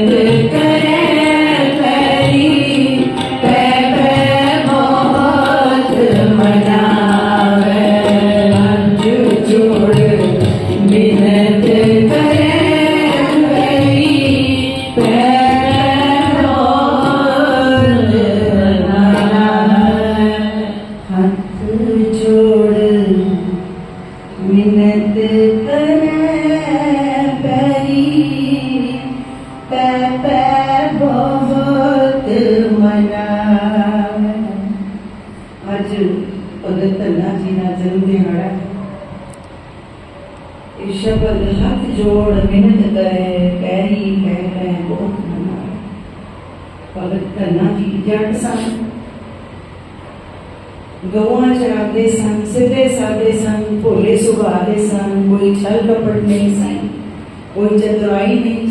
entre बहुत मनाया आज અગત્યના જીના જન્મ દિહાડા એ શબ્દ હાથ જોડ મહેનત કરે પહેરી કહ કહ બહુત મનાયા અગત્યના જી જટ સંગ गौआ चराते सन सीधे साधे सन भोले सुबह आते सन कोई छल कपट नहीं सन कोई चतुराई नहीं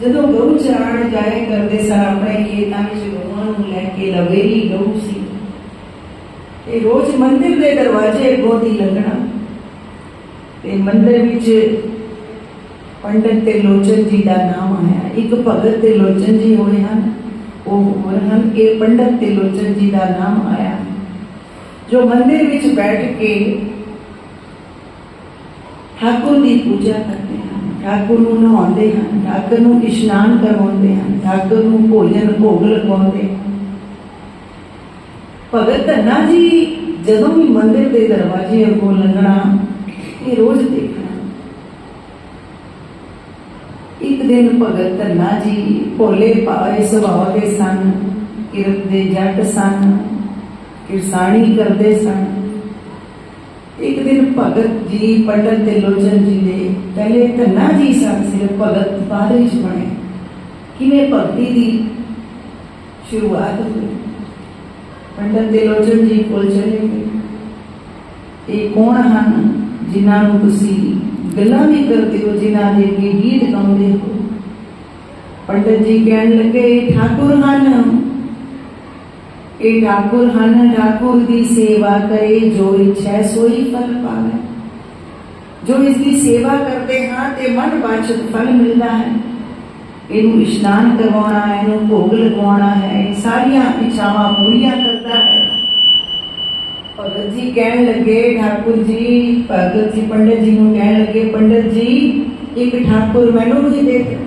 ਜਦੋਂ ਗਊ ਚਰਾਣ ਜਾਏ ਕਰਦੇ ਸਨ ਆਪਣੇ ਖੇਤਾਂ ਵਿੱਚ ਗਊਆਂ ਨੂੰ ਲੈ ਕੇ ਲਵੇਰੀ ਗਊ ਸੀ। ਤੇ ਰੋਜ਼ ਮੰਦਿਰ ਦੇ ਦਰਵਾਜ਼ੇ ਅੱਗੋਂ ਦੀ ਲੰਘਣਾ ਤੇ ਮੰਦਿਰ ਵਿੱਚ ਪੰਡਤ ਤੇ ਲੋਚਨ ਜੀ ਦਾ ਨਾਮ ਆਇਆ। ਇੱਕ ਭਗਤ ਤੇ ਲੋਚਨ ਜੀ ਹੋਏ ਹਨ, ਉਹ ਹੋਰ ਹਨ ਕਿ ਪੰਡਤ ਤੇ ਲੋਚਨ ਜੀ ਦਾ ਨਾਮ ਆਇਆ। ਜੋ ਮੰਦਿਰ ਵਿੱਚ ਬੈਠ ਕੇ ਠਾਕੁਰ ਦੀ ਪੂਜਾ ਕਰਦੇ ਠਾਕੁਰ ਨੂੰ ਨਹਾਉਂਦੇ ਹਨ ਠਾਕੁਰ ਨੂੰ ਇਸ਼ਨਾਨ ਕਰਵਾਉਂਦੇ ਹਨ ਠਾਕੁਰ ਨੂੰ ਭੋਜਨ ਭੋਗ ਲਗਾਉਂਦੇ ਹਨ। ਭਗਤ ਧੰਨਾ ਜੀ ਜਦੋਂ ਵੀ ਮੰਦਿਰ ਦੇ ਦਰਵਾਜ਼ੇ ਅੱਗੋਂ ਲੰਘਣਾ, ਇਹ ਰੋਜ਼ ਦੇਖਣਾ। ਇੱਕ ਦਿਨ ਭਗਤ ਧੰਨਾ ਜੀ ਭੋਲੇ ਭਾਏ ਸੁਭਾਅ ਦੇ ਸਨ, ਕਿਰਤ ਦੇ ਜੱਟ ਸਨ, ਕਿਰਸਾਣੀ ਕਰਦੇ ਸਨ। ਇੱਕ ਦਿਨ ਭਗਤ ਜੀ ਪਟਨ ਤੇ ਲੋਚਨ ਜੀ ਦੇ ਪਹਿਲੇ ਧੰਨਾ ਜੀ ਸਨ ਸਿਰਫ ਭਗਤ ਬਾਅਦ ਵਿੱਚ ਬਣੇ ਕਿਵੇਂ ਭਗਤੀ ਦੀ ਸ਼ੁਰੂਆਤ ਹੋਈ ਪੰਡਤ ਤੇ ਲੋਚਨ ਜੀ ਕੋਲ ਚਲੇ ਗਏ ਇਹ ਕੌਣ ਹਨ ਜਿਨ੍ਹਾਂ ਨੂੰ ਤੁਸੀਂ ਗੱਲਾਂ ਵੀ ਕਰਦੇ ਹੋ ਜਿਨ੍ਹਾਂ ਦੇ ਅੱਗੇ ਗੀਤ ਗਾਉਂਦੇ ਹੋ ਪੰਡਤ ਜੀ ਕਹਿਣ ਲੱਗੇ ਇਹ ਠਾਕੁਰ ਹਨ ਇਹ ਠਾਕੁਰ ਹਨ ਠਾਕੁਰ ਦੀ ਸੇਵਾ ਕਰੇ ਜੋ ਇੱਛਾ ਸੋਈ ਫਲ ਪਾਵੇ ਜੋ ਇਸ ਦੀ ਸੇਵਾ ਕਰਦੇ ਹਾਂ ਤੇ ਮਨ ਵਾਚਕ ਫਲ ਮਿਲਦਾ ਹੈ। ਇਹਨੂੰ ਇਸ਼ਨਾਨ ਕਰਵਾਉਣਾ ਹੈ, ਇਹਨੂੰ ਭੋਗ ਲਗਵਾਉਣਾ ਹੈ, ਇਹ ਸਾਰੀਆਂ ਇੱਛਾਵਾਂ ਪੂਰੀਆਂ ਕਰਦਾ ਹੈ। ਭਗਤ ਜੀ ਕਹਿਣ ਲੱਗੇ, ਠਾਕੁਰ ਜੀ, ਭਗਤ ਜੀ, ਪੰਡਤ ਜੀ ਨੂੰ ਕਹਿਣ ਲੱਗੇ, ਪੰਡਤ ਜੀ, ਇੱਕ ਠਾਕੁਰ ਮੈਨੂੰ ਵੀ ਦੇ ਦਿਓ।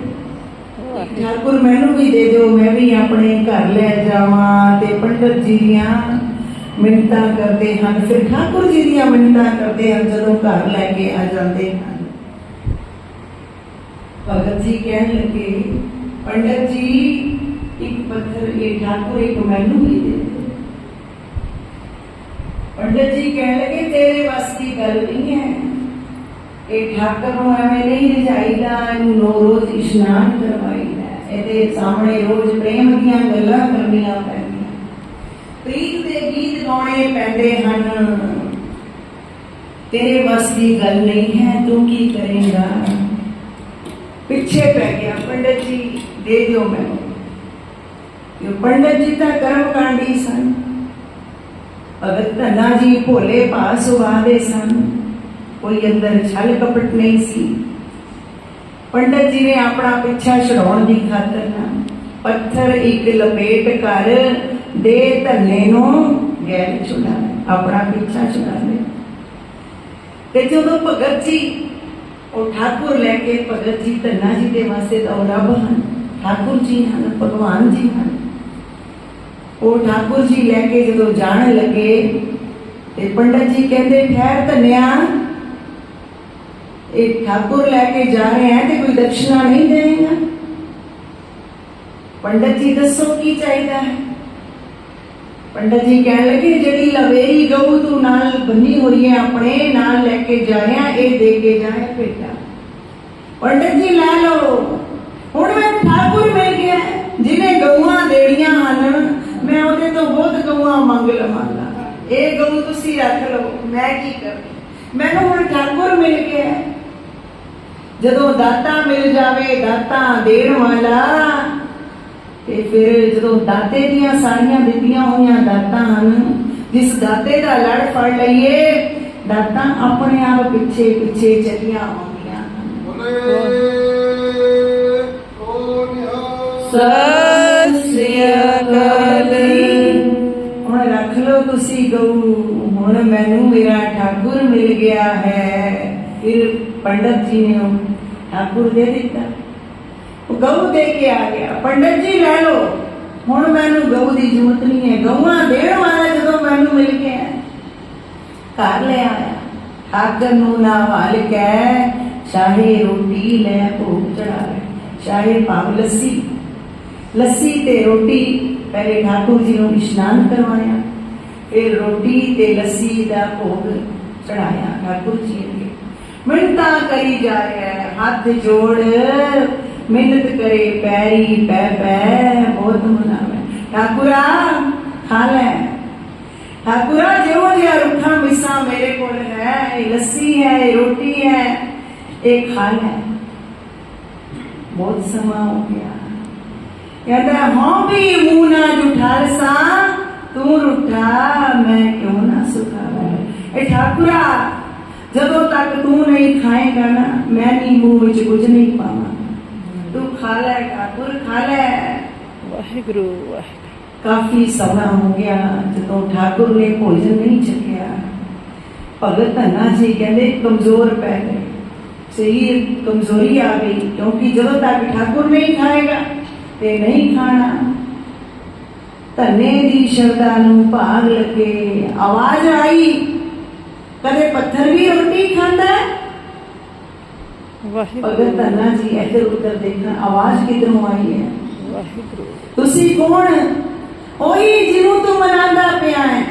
ਠਾਕੁਰ ਮੈਨੂੰ ਵੀ ਦੇ ਦਿਓ, ਮੈਂ ਵੀ ਆਪਣੇ ਘਰ ਲੈ ਜਾਵਾਂ ਤੇ ਪੰਡਤ ਜੀ ਦੀਆਂ ਮਿੰਤਾਂ ਕਰਦੇ ਹਨ ਫਿਰ ਠਾਕੁਰ ਜੀ ਦੀਆਂ ਮਿੰਤਾਂ ਕਰਦੇ ਹਨ ਜਦੋਂ ਘਰ ਲੈ ਕੇ ਆ ਜਾਂਦੇ ਹਨ ਭਗਤ ਜੀ ਕਹਿਣ ਲੱਗੇ ਪੰਡਤ ਜੀ ਇੱਕ ਪੱਥਰ ਇਹ ਠਾਕੁਰ ਇੱਕ ਮੈਨੂੰ ਵੀ ਦੇ ਦਿਓ ਪੰਡਤ ਜੀ ਕਹਿਣ ਲੱਗੇ ਤੇਰੇ ਵੱਸ ਦੀ ਗੱਲ ਨਹੀਂ ਹੈ ਇਹ ਠਾਕਰ ਨੂੰ ਐਵੇਂ ਨਹੀਂ ਰਜਾਈਦਾ ਇਹਨੂੰ ਨੋ ਰੋਜ਼ ਇਸ਼ਨਾਨ ਕਰਵਾਈਦਾ ਇਹਦੇ ਸਾਹਮਣੇ ਰੋਜ਼ ਪ੍ਰੇਮ ਦੀਆਂ ਗੀਤ ਪੈਂਦੇ ਹਨ। ਤੇਰੇ ਵੱਸ ਦੀ ਗੱਲ ਨਹੀਂ ਹੈ, ਤੂੰ ਕੀ ਕਰੇਂਗਾ? ਪਿੱਛੇ ਪੈ ਗਿਆ ਪੰਡਤ ਜੀ, ਦੇ ਦਿਓ ਮੈਨੂੰ। ਇਹ ਪੰਡਤ ਜੀ ਤਾਂ ਕਰਮ ਕਾਂਡੀ ਸਨ। ਭਗਤ ਧੰਨਾ ਜੀ ਭੋਲੇ ਭਾਅ ਸੁਭਾਅ ਦੇ ਸਨ। ਕੋਈ ਅੰਦਰ ਛਲ ਕਪਟ ਨਹੀਂ ਸੀ। ਪੰਡਤ ਜੀ ਨੇ ਆਪਣਾ ਪਿੱਛਾ ਛਡਾਉਣ ਦੀ ਖਾਤਰ ਨਾ, ਪੱਥਰ ਇੱਕ ਲਪੇਟ ਕਰ ਦੇ ਧੰਨੇ ਨੂੰ ઘેર છોડાવે આપણા પીછા जो તેથી તો ભગતજી और ठाकुर लेके भगत जी धन्ना जी के वास्ते तो हैं ठाकुर जी हैं भगवान जी हैं। और ठाकुर जी लेके जो जाने लगे पंडित जी कहते खैर धनिया एक ठाकुर लेके जा रहे हैं तो कोई दक्षिणा नहीं देगा। पंडित जी तो दसो की चाहिए है ਪੰਡਤ ਜੀ ਕਹਿਣ ਲੱਗੇ, ਜਿਹੜੀ ਲਵੇਰੀ ਗਊ, ਤੂੰ ਨਾਲ ਬੰਨੀ ਹੋਈ ਹੈ, ਆਪਣੇ ਨਾਲ ਲੈ ਕੇ ਜਾ ਇਹ ਦੇ ਕੇ ਜਾਏ ਬੇਟਾ ਪੰਡਤ ਜੀ, ਲੈ ਲਓ। ਹੁਣ ਮੈਂ ਠਾਕੁਰ ਮਿਲ ਗਿਆ, ਜਿਹਨੇ ਗਊਆਂ ਦੇੜੀਆਂ ਹਨ, ਮੈਂ ਉਹਦੇ ਤੋਂ ਬਹੁਤ ਗਊਆਂ ਮੰਗ ਲਵਾਂਗਾ। ਇਹ ਗਊ ਤੁਸੀਂ ਰੱਖ ਲਓ, ਮੈਂ ਕੀ ਕਰਾਂ? ਮੈਨੂੰ ਹੁਣ ਠਾਕੁਰ ਮਿਲ ਗਿਆ। ਜਦੋਂ ਦਾਤਾ ਮਿਲ ਜਾਵੇ, ਦਾਤਾ ਦੇਣ ਵਾਲਾ ਤੇ ਫਿਰ ਜਦੋਂ ਦਾਤੇ ਦੀਆਂ ਸਾਰੀਆਂ ਦਿੱਤੀਆਂ ਹੋਈਆਂ ਦਾਤਾਂ ਹਨ ਜਿਸ ਦਾਤੇ ਦਾ ਲੜ ਫੜ ਲਈਏ ਦਾਤਾਂ ਆਪਣੇ ਆਪ ਪਿੱਛੇ ਪਿੱਛੇ ਚੱਲੀਆਂ ਆਉਂਦੀਆਂ ਹਨ ਸਤਿ ਸ੍ਰੀ ਅਕਾਲ ਹੁਣ ਰੱਖ ਲਓ ਤੁਸੀਂ ਗਊ ਹੁਣ ਮੈਨੂੰ ਮੇਰਾ ਠਾਕੁਰ ਮਿਲ ਗਿਆ ਹੈ ਫਿਰ ਪੰਡਤ ਜੀ ਨੇ ਉਹ ਠਾਕੁਰ ਦੇ ਦਿੱਤਾ ਉਹ ਗਊ ਦੇ ਕੇ ਆ ਗਿਆ। ਪੰਡਤ ਜੀ, ਲੈ ਲਓ। ਹੁਣ ਮੈਨੂੰ ਗਊ ਦੀ ਜ਼ਰੂਰਤ ਨਹੀਂ ਹੈ। ਗਊਆਂ ਦੇਣ ਵਾਲਾ ਜਦੋਂ ਮੈਨੂੰ ਮਿਲ ਗਿਆ ਘਰ ਲੈ ਆਇਆ। ਠਾਕਰ ਨੂੰ ਨਾਵਾਲ ਕੇ ਚਾਹੇ ਰੋਟੀ ਲੈ ਭੋਗ ਚੜਾਵੇ। ਚਾਹੇ ਭਾਵ ਲੱਸੀ। ਲੱਸੀ ਤੇ ਰੋਟੀ ਪਹਿਲੇ ਠਾਕੁਰ ਜੀ ਨੂੰ ਇਸ਼ਨਾਨ ਕਰਵਾਇਆ। ਫਿਰ ਰੋਟੀ ਤੇ ਲੱਸੀ ਦਾ ਭੋਗ ਚੜਾਇਆ ਠਾਕੁਰ ਜੀ ਨੇ ਮਿੰਤਾ ਕਰੀ ਜਾ ਰਿਹਾ ਹੱਥ ਜੋੜ मेहनत करे, पैरी, पै पै, बहुत मनावे ठाकुरा, खा ले। ठाकुर जो जहा रुखा मिसा, मेरे को है लस्सी है रोटी है, ये खा ले। बहुत समा हो गया। कहता हाँ भी, मुँह ना जुठार सा, तू रुठा, मैं क्यों ना सुखा ए ठाकुरा जदों तक तू नहीं खाएगा ना, मैं नहीं मुँह कुछ नहीं पावा ਪਾਵਾਂ ਤੂੰ ਖਾ ਲੈ ਠਾਕੁਰ ਖਾ ਲੈ। ਵਾਹਿਗੁਰੂ ਵਾਹਿਗੁਰੂ। ਕਾਫੀ ਸਮਾਂ ਹੋ ਗਿਆ ਜਦੋਂ ਠਾਕੁਰ ਨੇ ਭੋਜਨ ਨਹੀਂ ਛਕਿਆ ਭਗਤ ਧੰਨਾ ਜੀ ਕਹਿੰਦੇ ਕਮਜ਼ੋਰ ਪੈ ਗਏ। ਸਰੀਰ ਕਮਜ਼ੋਰੀ ਆ ਗਈ ਕਿਉਂਕਿ ਜਦੋਂ ਤੱਕ ਠਾਕੁਰ ਨਹੀਂ ਖਾਏਗਾ ਤੇ ਨਹੀਂ ਖਾਣਾ। ਧੰਨੇ ਦੀ ਸ਼ਰਧਾ ਨੂੰ ਭਾਗ ਲੱਗੇ ਆਵਾਜ਼ ਆਈ। ਕਦੇ ਪੱਥਰ ਵੀ ਰੋਟੀ ਖਾਂਦਾ ਹੈ? अगर तना जी इधर उधर देखना आवाज़ किधरों आई है? तुसी कौन ओही जिनू तू मनांदा पिया है।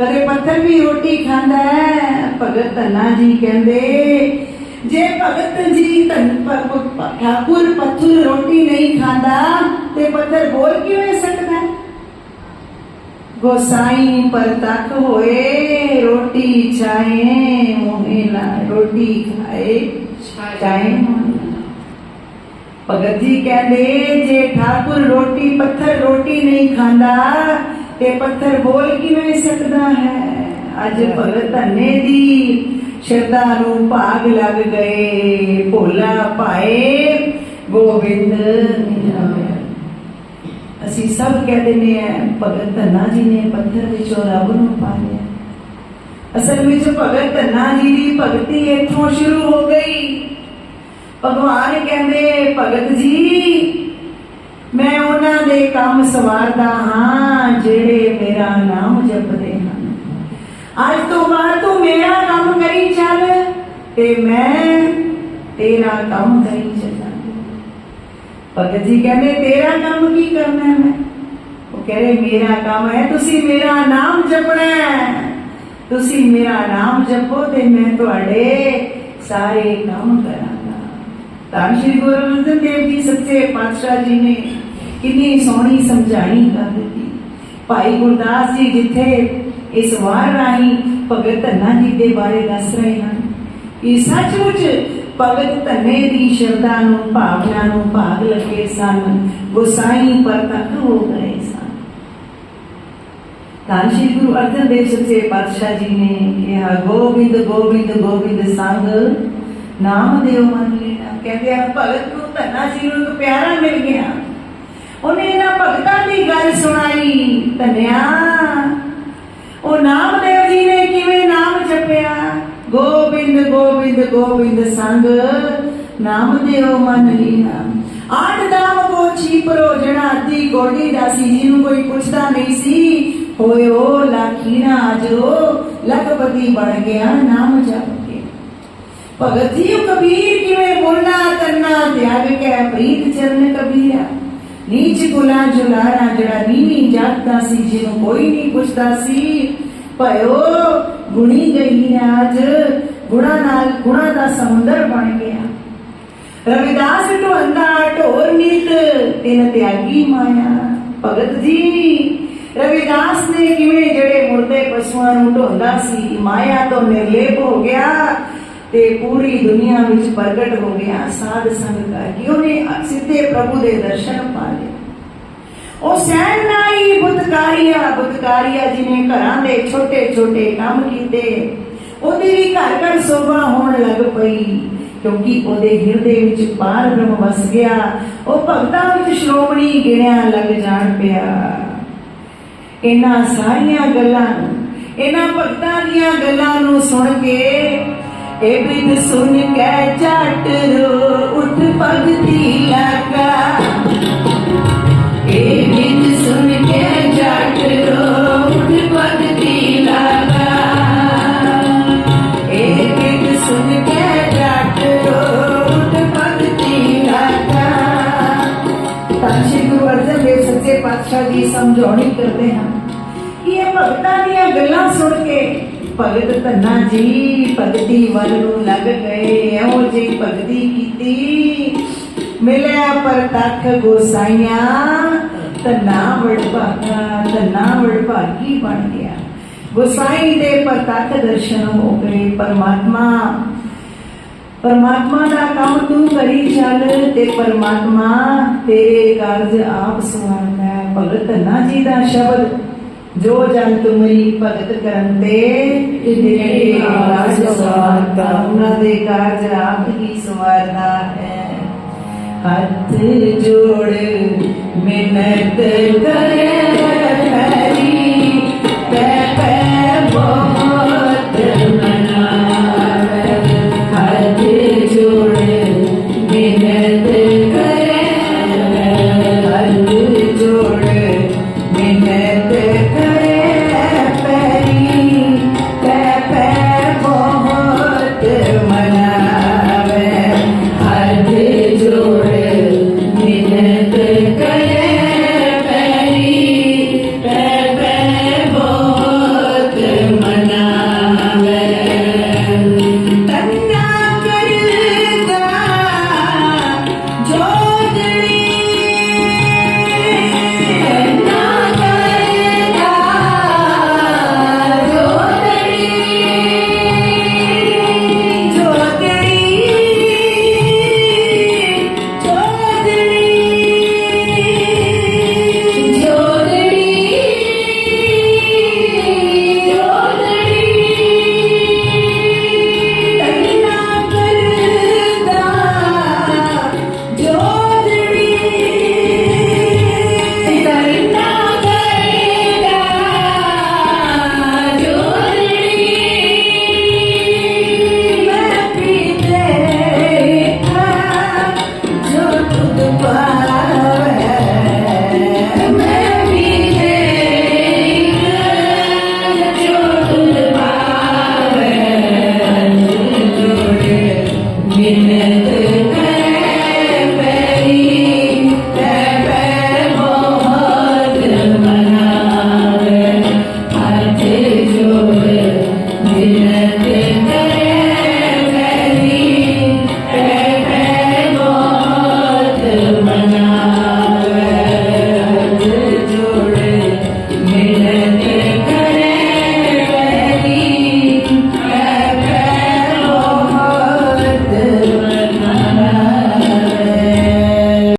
कदे पत्थर भी रोटी खांदा है भगत तना जी कहंदे जे भगत जी तन ठाकुर पत्थर रोटी नहीं खांदा ते पत्थर बोल क्यों सकता है ਪੱਥਰ ਬੋਲ ਕਿਵੇਂ ਸਕਦਾ ਹੈ? ਗੋਸਾਈ ਪਰ ਤੱਕ ਹੋਏ ਰੋਟੀ ਚਾਹੇ ਮੋਹੇ ਨਾ ਰੋਟੀ ਖਾਏ ਚਾਹੇ ਮੋਹੇ ਨਾ ਭਗਤ ਜੀ ਕਹਿੰਦੇ ਜੇ ਠਾਕੁਰ ਰੋਟੀ ਪੱਥਰ ਰੋਟੀ ਨਹੀਂ ਖਾਂਦਾ ਤੇ ਪੱਥਰ ਬੋਲ ਕਿਵੇਂ ਸਕਦਾ ਹੈ ਅੱਜ ਭਗਤ ਧੰਨੇ ਦੀ ਸ਼ਰਧਾ ਨੂੰ ਭਾਗ ਲੱਗ ਗਏ ਭੋਲਾ ਭਾਏ ਗੋਬਿੰਦ ਨਿਰਾਮਯ ਅਸੀਂ ਸਭ ਕਹਿੰਦੇ ਨੇ, ਭਗਤ ਧੰਨਾ ਜੀ ਨੇ ਪੱਥਰ ਵਿੱਚੋਂ ਰੱਬ ਨੂੰ ਪਾ ਲਿਆ ਅਸਲ ਵਿੱਚ ਭਗਤ ਧੰਨਾ ਜੀ ਦੀ ਭਗਤੀ ਇੱਥੋਂ ਸ਼ੁਰੂ ਹੋ ਗਈ। ਭਗਵਾਨ ਕਹਿੰਦੇ, ਭਗਤ ਜੀ, ਮੈਂ ਉਹਨਾਂ ਦੇ ਕੰਮ ਸਵਾਰਦਾ ਹਾਂ, ਜਿਹੜੇ ਮੇਰਾ ਨਾਮ ਜਪਦੇ ਹਨ। ਅੱਜ ਤੋਂ ਬਾਅਦ ਤੂੰ ਮੇਰਾ ਕੰਮ ਕਰੀ ਚੱਲ ਤੇ ਮੈਂ ਤੇਰਾ ਕੰਮ ਕਰੀ ਚੱਲ। ਭਗਤ ਜੀ ਕਹਿੰਦੇ, ਤੇਰਾ ਕੰਮ ਕੀ ਕਰਨਾ ਹੈ? ਮੈਂ ਉਹ ਕਹਿੰਦੇ ਮੇਰਾ ਕੰਮ ਹੈ, ਤੁਸੀਂ ਮੇਰਾ ਨਾਮ ਜਪਣਾ ਹੈ। ਤੁਸੀਂ ਮੇਰਾ ਨਾਮ ਜਪੋ ਤੇ ਮੈਂ ਤੁਹਾਡੇ ਸਾਰੇ ਕੰਮ ਕਰਾਂਗਾ। ਤਾਂ ਸ਼੍ਰੀ ਗੁਰੂ ਅਰਜਨ ਦੇਵ ਜੀ ਸੱਚੇ ਪਾਤਸ਼ਾਹ ਜੀ ਨੇ ਕਿੰਨੀ ਸੋਹਣੀ ਸਮਝਾਈ ਕਰ ਦਿੱਤੀ। ਭਾਈ ਗੁਰਦਾਸ ਜੀ ਜਿੱਥੇ ਇਸ ਵਾਰ ਰਾਹੀਂ ਭਗਤ ਧੰਨਾ ਜੀ ਦੇ ਬਾਰੇ ਦੱਸ ਰਹੇ ਹਨ ਕਿ ਸੱਚਮੁੱਚ ਭਗਤ ਧਨੇ ਦੀ ਸ਼ਰਧਾ ਨੂੰ, ਭਾਵਨਾ ਨੂੰ ਭਾਗ ਲੱਗੇ ਸਨ। ਗੁਸਾਈ ਪਰ ਹੋ ਗਏ ਸਨ। ਤਾਂ ਸ਼੍ਰੀ ਗੁਰੂ ਅਰਜਨ ਦੇਵ ਸੱਚੇ ਪਾਤਸ਼ਾਹ ਜੀ ਨੇ ਕਿਹਾ, ਗੋਬਿੰਦ ਗੋਬਿੰਦ ਗੋਬਿੰਦ ਸੰਗ, ਨਾਮ ਦੇਵ ਮਨ ਲੈਣਾ ਕਹਿੰਦੇ ਆ, ਭਗਤ ਨੂੰ ਧੰਨਾ ਜੀ ਨੂੰ ਇੱਕ ਪਿਆਰਾ ਮਿਲ ਗਿਆ। ਉਹਨੇ ਇਹਨਾਂ ਭਗਤਾਂ ਦੀ ਗੱਲ ਸੁਣਾਈ, ਧਨਿਆ। ਉਹ ਨਾਮਦੇਵ ਜੀ ਨੇ ਕਿਵੇਂ ਨਾਮ ਜਪਿਆ? गोविंद गोविंद गोविंद संग नाम देव मन लीना आठ दाम को छिपरो जना अति गोडी दासी जी नु कोई पूछता नहीं सी होयो लाखीना ओ लखपति बन गया नाम जाप भगत जी कबीर की बोलना करना त्याग के प्रीत चरण कबीरा नीच गुला जुलारा जड़ा नीनी जात दासी जीनु कोई नहीं पूछता सी भयो ਗੁਣੀ ਗਈ ਅੱਜ ਗੁਣਾ ਨਾਲ ਗੁਣਾ ਦਾ ਸਮੁੰਦਰ ਬਣ ਗਿਆ। ਰਵਿਦਾਸ ਢੋਂਦਾ ਢੋਰ ਨੀਤ ਤਿਨ ਤਿਆਗੀ ਮਾਇਆ। ਭਗਤ ਜੀ, ਰਵਿਦਾਸ ਨੇ ਕਿਵੇਂ ਜਿਹੜੇ ਮੁਰਦੇ ਪਸ਼ੂਆਂ ਨੂੰ ਢੋਂਦਾ ਸੀ, ਮਾਇਆ ਤੋਂ ਨਿਰਲੇਪ ਹੋ ਗਿਆ ਤੇ ਪੂਰੀ ਦੁਨੀਆ ਵਿੱਚ ਪ੍ਰਗਟ ਹੋ ਗਿਆ। ਸਾਧ ਸੰਗ ਕਰਕੇ ਉਹਨੇ ਸਿੱਧੇ ਪ੍ਰਭੂ ਦੇ ਦਰਸ਼ਨ ਪਾ ਲਏ। ਉਹ ਸਹਿਣ ਨਾਈ ਬੁੱਧਕਾਰੀਆ ਬੁੱਧਕਾਰੀਆ ਜਿਹਨੇ ਘਰਾਂ ਦੇ ਛੋਟੇ ਛੋਟੇ ਕੰਮ ਕੀਤੇ। ਉਹਦੀ ਵੀ ਘਰ ਘਰ ਸੋਭਾ ਹੋਣ ਲੱਗ ਪਈ, ਕਿਉਂਕਿ ਉਹਦੇ ਹਿਰਦੇ ਵਿੱਚ ਪਾਰ ਬ੍ਰਹਮ ਵਸ ਗਿਆ। ਉਹ ਭਗਤਾਂ ਵਿੱਚ ਸ਼੍ਰੋਮਣੀ ਗਿਣਿਆ ਲੱਗ ਜਾਣ ਪਿਆ। ਇਹਨਾਂ ਸਾਰੀਆਂ ਗੱਲਾਂ ਨੂੰ, ਇਹਨਾਂ ਭਗਤਾਂ ਦੀਆਂ ਗੱਲਾਂ ਨੂੰ ਸੁਣ ਕੇ ਇਹ ਬਿਨ ਸੁਣ ਕੇ ਝਟ ਉੱਠ ਭਗਤੀ ਲਗਾ ਤਾਂ ਸ਼੍ਰੀ ਗੁਰੂ ਅਰਜਨ ਦੇਵ ਸੱਚੇ ਪਾਤਸ਼ਾਹ ਜੀ ਸਮਝਾਉਣੀ ਕਰਦੇ ਹਨ ਕਿ ਇਹ ਭਗਤਾਂ ਦੀਆਂ ਗੱਲਾਂ ਸੁਣ ਕੇ ਭਗਤ ਧੰਨਾ ਜੀ ਭਗਤੀ ਵੱਲ ਨੂੰ ਲੱਗ ਗਏ ਇਹੋ ਜਿਹੀ ਭਗਤੀ ਕੀਤੀ ਮਿਲਿਆ ਪ੍ਰਤੱਖ ਗੋਸਾਈਆਂ ਧੰਨਾ ਵਡਭਾਗਾ ਧੰਨਾ ਵਡਭਾਗੀ ਬਣ ਗਿਆ ਗੋਸਾਈ ਦੇ ਪ੍ਰਤੱਖ ਦਰਸ਼ਨ ਹੋ ਗਏ ਪਰਮਾਤਮਾ ਪਰਮਾਤਮਾ ਦਾ ਕੰਮ ਤੂੰ ਕਰੀ ਚੱਲ ਤੇ ਪਰਮਾਤਮਾ ਤੇਰੇ ਕਾਰਜ ਆਪ ਸਵਾਰਦਾ ਹੈ ਭਗਤ ਧੰਨਾ ਜੀ ਦਾ ਸ਼ਬਦ ਜੋ ਜਨ ਤੁਮਰੀ ਭਗਤ ਕਰਨ ਤੇ ਤੇਰੇ ਕਾਰਜ ਸਵਾਰਦਾ ਉਹਨਾਂ ਦੇ ਕਾਰਜ ਆਪ ਹੀ ਸਵਾਰਦਾ ਹੈ ਹੱਥ ਜੋੜ ਮਿਹਨਤ ਕਰੇ